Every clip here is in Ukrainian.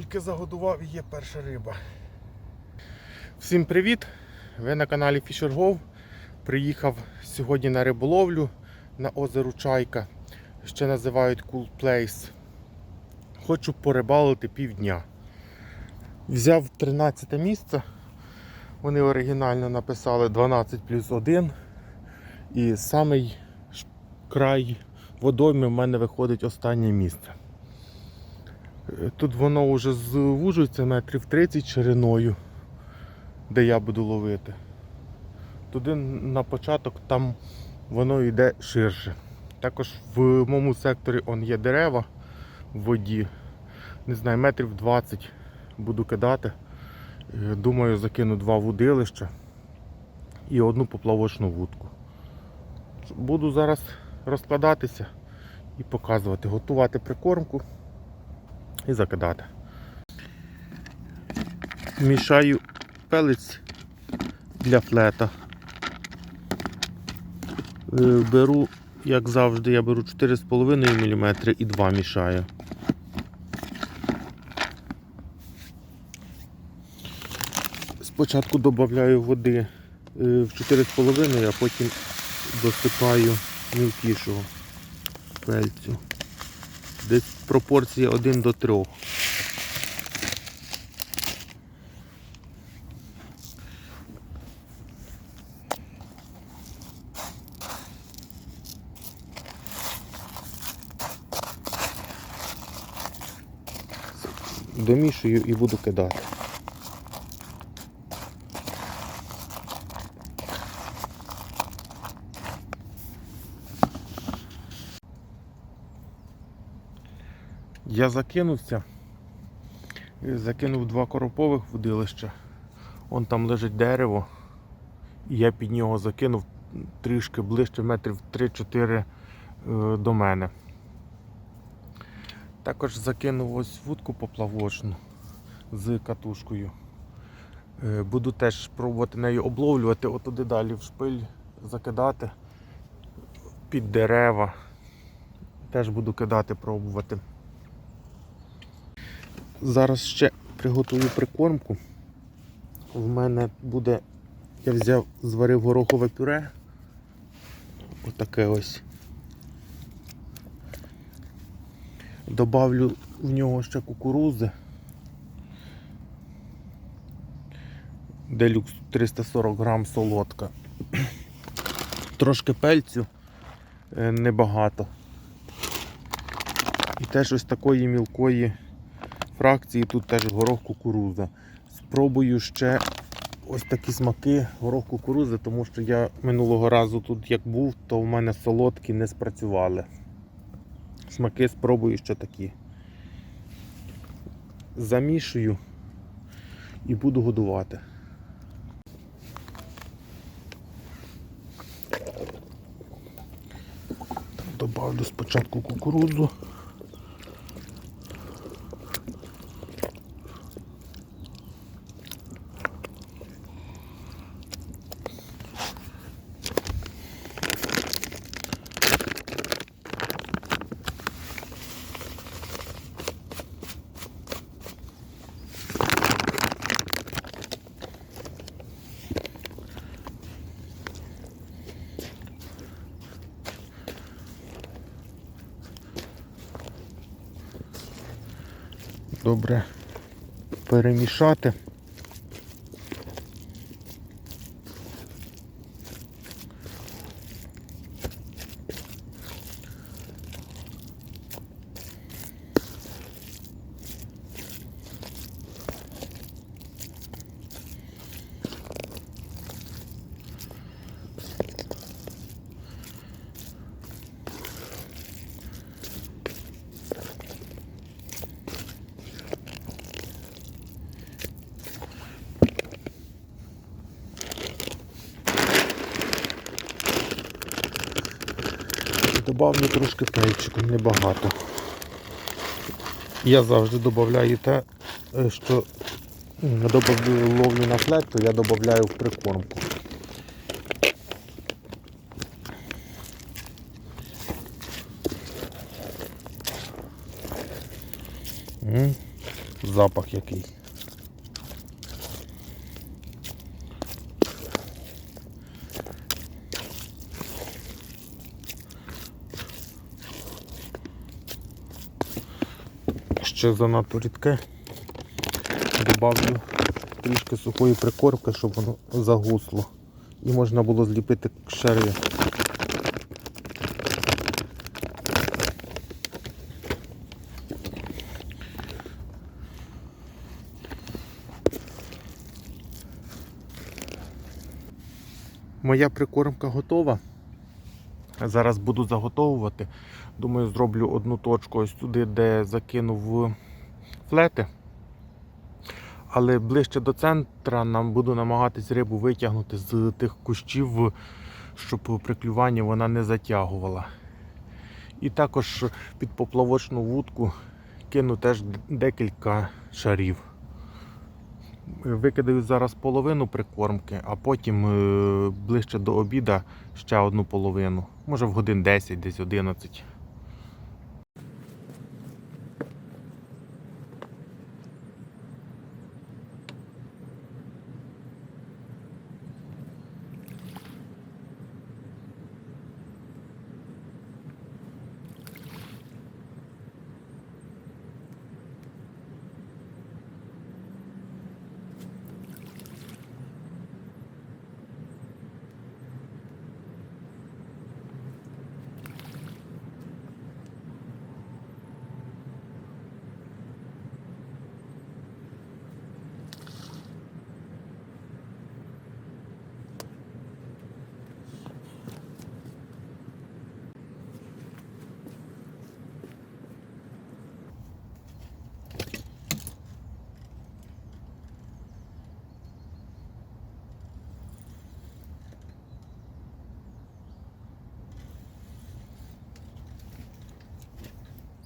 тільки загодував і є перша риба. Всім привіт! Ви на каналі FisherGo. Приїхав сьогодні на риболовлю на озеро Чайка. Ще називають Cool Place. Хочу порибалити півдня. Взяв 13 місце. Вони оригінально написали 12 плюс 1. І самий край водойми в мене виходить останнє місце. Тут воно вже звужується метрів 30 шириною, де я буду ловити. Туди на початок там воно йде ширше. Також в моєму секторі он є дерева в воді. Не знаю, метрів 20 буду кидати. Е, Думаю, закину два вудилища і одну поплавочну вудку. Буду зараз розкладатися і показувати, готувати прикормку і закидати. Мішаю пелець для флета. Е, Беру, як завжди, я беру 4,5 мм і 2 мішаю. Спочатку додаю води е, в 4,5, а потім досипаю мілкішого пельцю. Десь пропорція 1 до 3. Домішую і буду кидати. Я закинувся, закинув два коропових водилища. Вон там лежить дерево. І я під нього закинув трішки ближче метрів 3-4 е, до мене. Також закинув ось вудку поплавочну з катушкою. Е, Буду теж пробувати нею обловлювати, отуди далі в шпиль закидати під дерева. Теж буду кидати, пробувати. Зараз ще приготую прикормку. В мене буде, я взяв, зварив горохове пюре. Отаке ось. Добавлю в нього ще кукурузи. Делюкс 340 грам солодка. Трошки пельцю, е, небагато. І теж ось такої мілкої фракції, тут теж горох кукуруза. Спробую ще ось такі смаки горох кукурузи, тому що я минулого разу тут як був, то в мене солодкі не спрацювали. Смаки спробую ще такі. Замішую і буду годувати. Добавлю спочатку кукурудзу. Добре перемішати. Добавлю трошки пельчику, небагато. Я завжди додаю те, е, що ловлю на флет, то я додаю в прикормку. Запах який. Ще занадто рідке. Добавлю трішки сухої прикормки, щоб воно загусло. І можна було зліпити шари. Моя прикормка готова. Зараз буду заготовувати. Думаю, зроблю одну точку ось туди, де закинув флети. Але ближче до центра нам буду намагатись рибу витягнути з тих кущів, щоб при клюванні вона не затягувала. І також під поплавочну вудку кину теж декілька шарів. Викидаю зараз половину прикормки, а потім е, ближче до обіда ще одну половину. Може в годин 10, десь 11.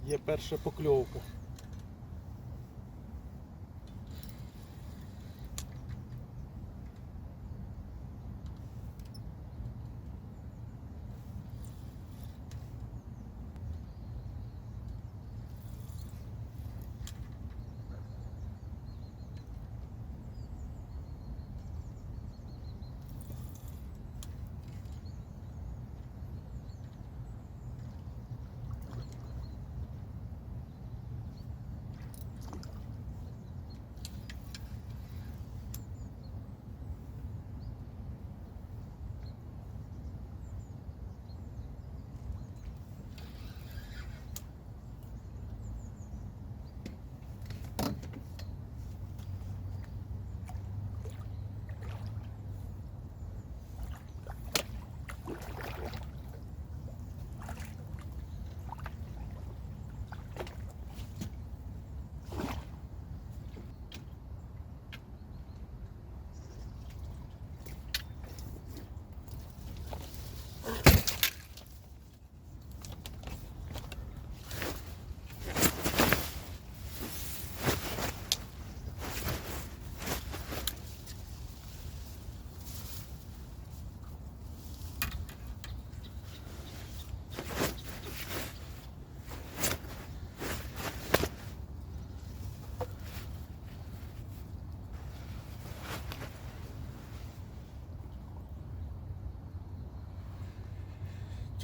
Є перша покльовка.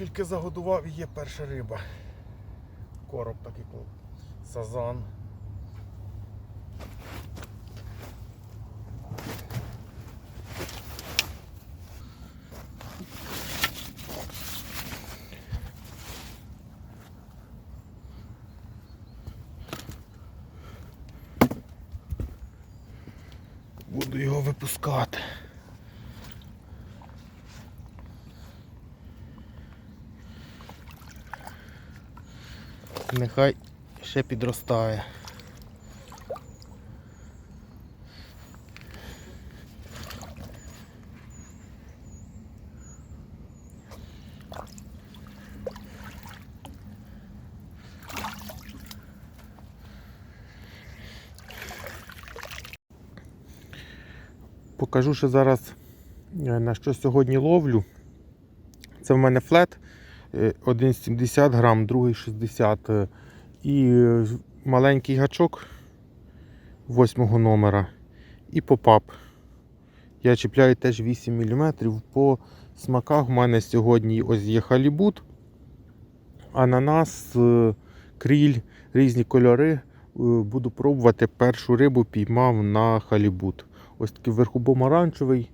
Тільки загодував і є перша риба. Короб такий сазан. Буду його випускати. Нехай ще підростає. Покажу ще зараз е, на що сьогодні ловлю. Це в мене флет. Е, Один 70 грам, другий 60 е, і е, маленький гачок восьмого номера. І попап. Я чіпляю теж 8 мм. По смаках в мене сьогодні ось є халібут, ананас, е, кріль, різні кольори. Е, Буду пробувати першу рибу піймав на халібут. Ось такий вверху помаранчевий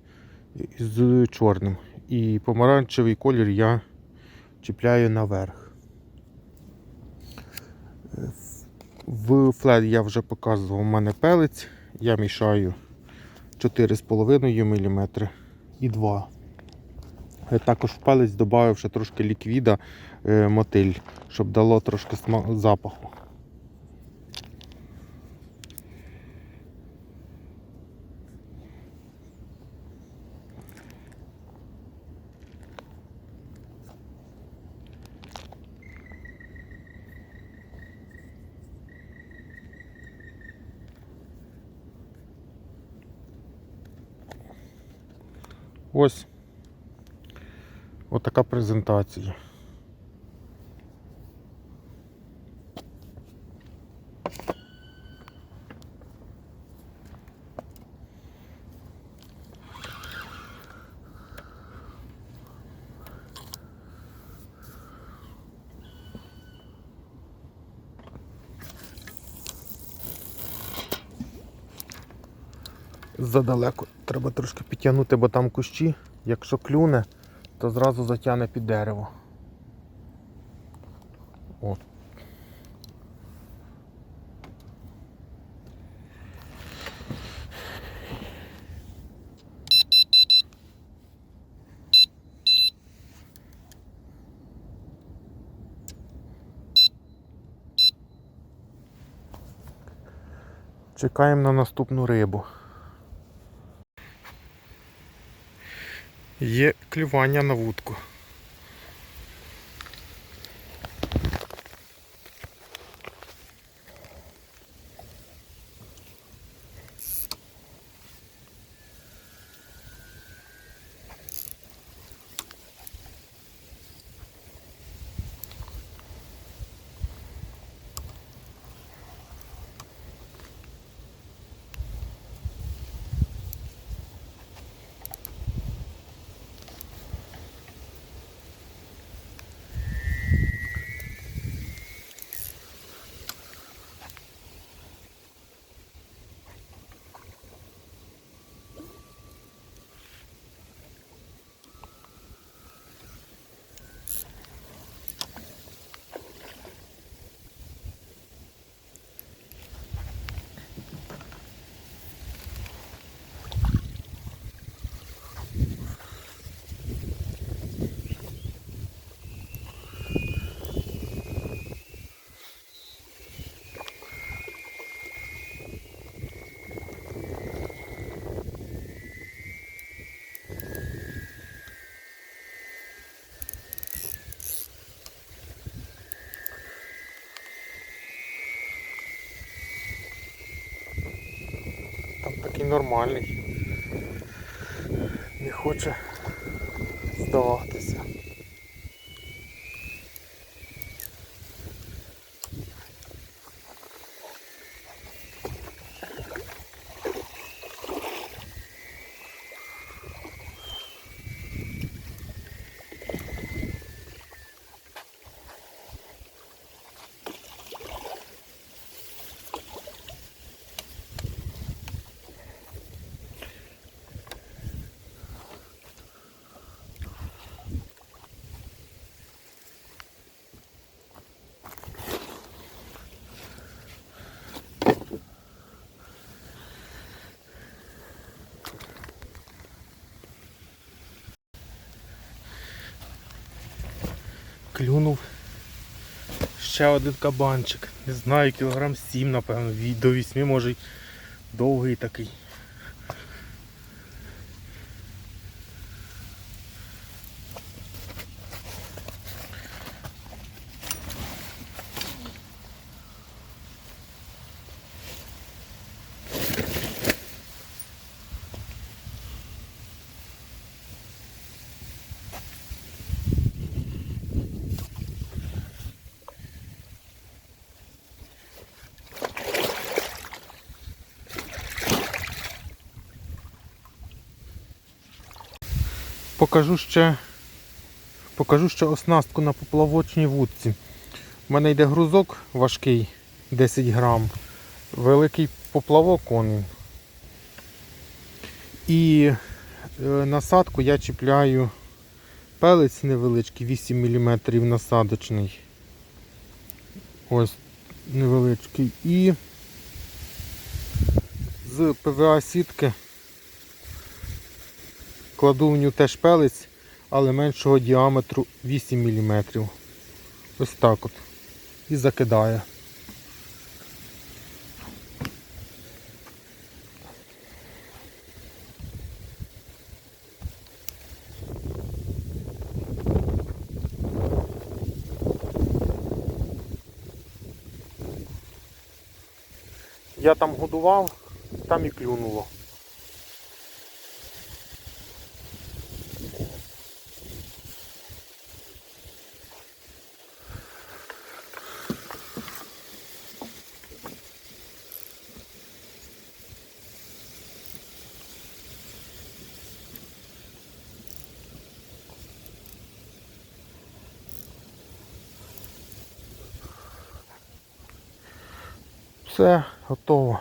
з чорним. І помаранчевий колір я чіпляю наверх. Е, В флет я вже показував у мене пелець. Я мішаю 4,5 мм і 2 Я також в палець додав ще трошки ліквіда е, мотиль, щоб дало трошки запаху. Ось отака презентація. Задалеко треба трошки підтягнути, бо там кущі. Якщо клюне, то зразу затягне під дерево. О. Чекаємо на наступну рибу. Є клювання на вудку. Нормальний. Не хоче здаватися. Клюнув ще один кабанчик. Не знаю, кілограм 7, напевно, до 8 може довгий такий. Покажу ще, покажу ще оснастку на поплавочній вудці. У мене йде грузок важкий 10 грам, великий поплавок він. І е, насадку я чіпляю пелець невеличкий, 8 мм насадочний. Ось невеличкий. І з ПВА сітки кладу в нього теж пелець, але меншого діаметру 8 мм. Ось так от. І закидаю. Я там годував, там і клюнуло. Все, готово.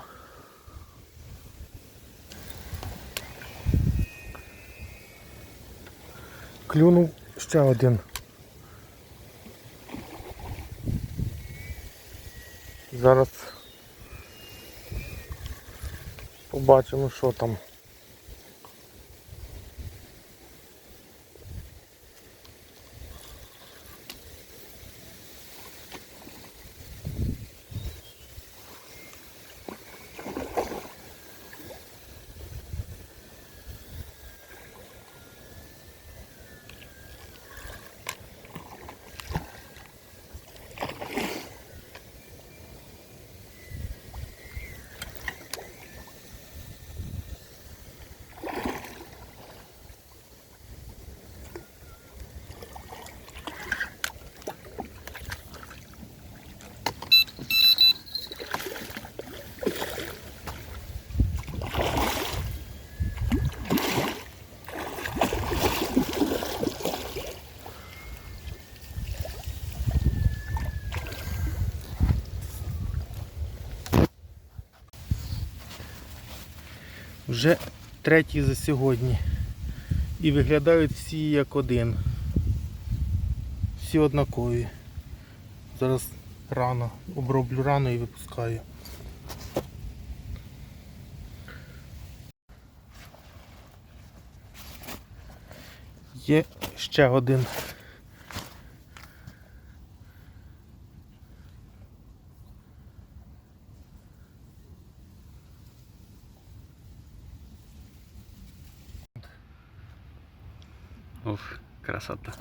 Клюнув ще один. Зараз побачимо, що там. Вже третій за сьогодні. І виглядають всі як один. Всі однакові. Зараз рано, оброблю рано і випускаю. Є ще один. Уф, красота.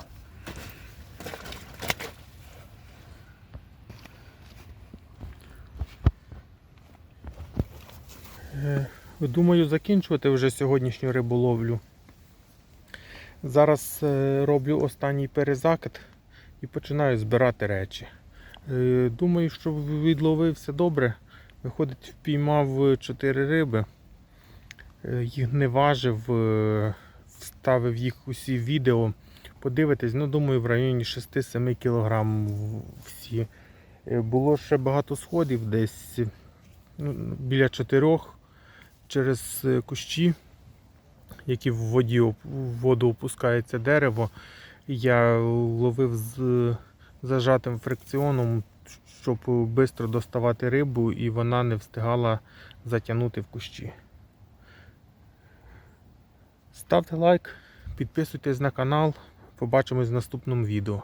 Е, Думаю закінчувати вже сьогоднішню риболовлю. Зараз е, роблю останній перезакид і починаю збирати речі. Е, Думаю, що відловився добре. Виходить, впіймав 4 риби. Їх не важив, вставив їх усі відео. Подивитись, ну думаю, в районі 6-7 кг всі. Е, Було ще багато сходів, десь ну, біля 4 через е, кущі, які в воді в воду опускається дерево. Я ловив з зажатим фрикціоном, щоб швидко доставати рибу, і вона не встигала затягнути в кущі. Ставте лайк, підписуйтесь на канал. Побачимось в наступному відео.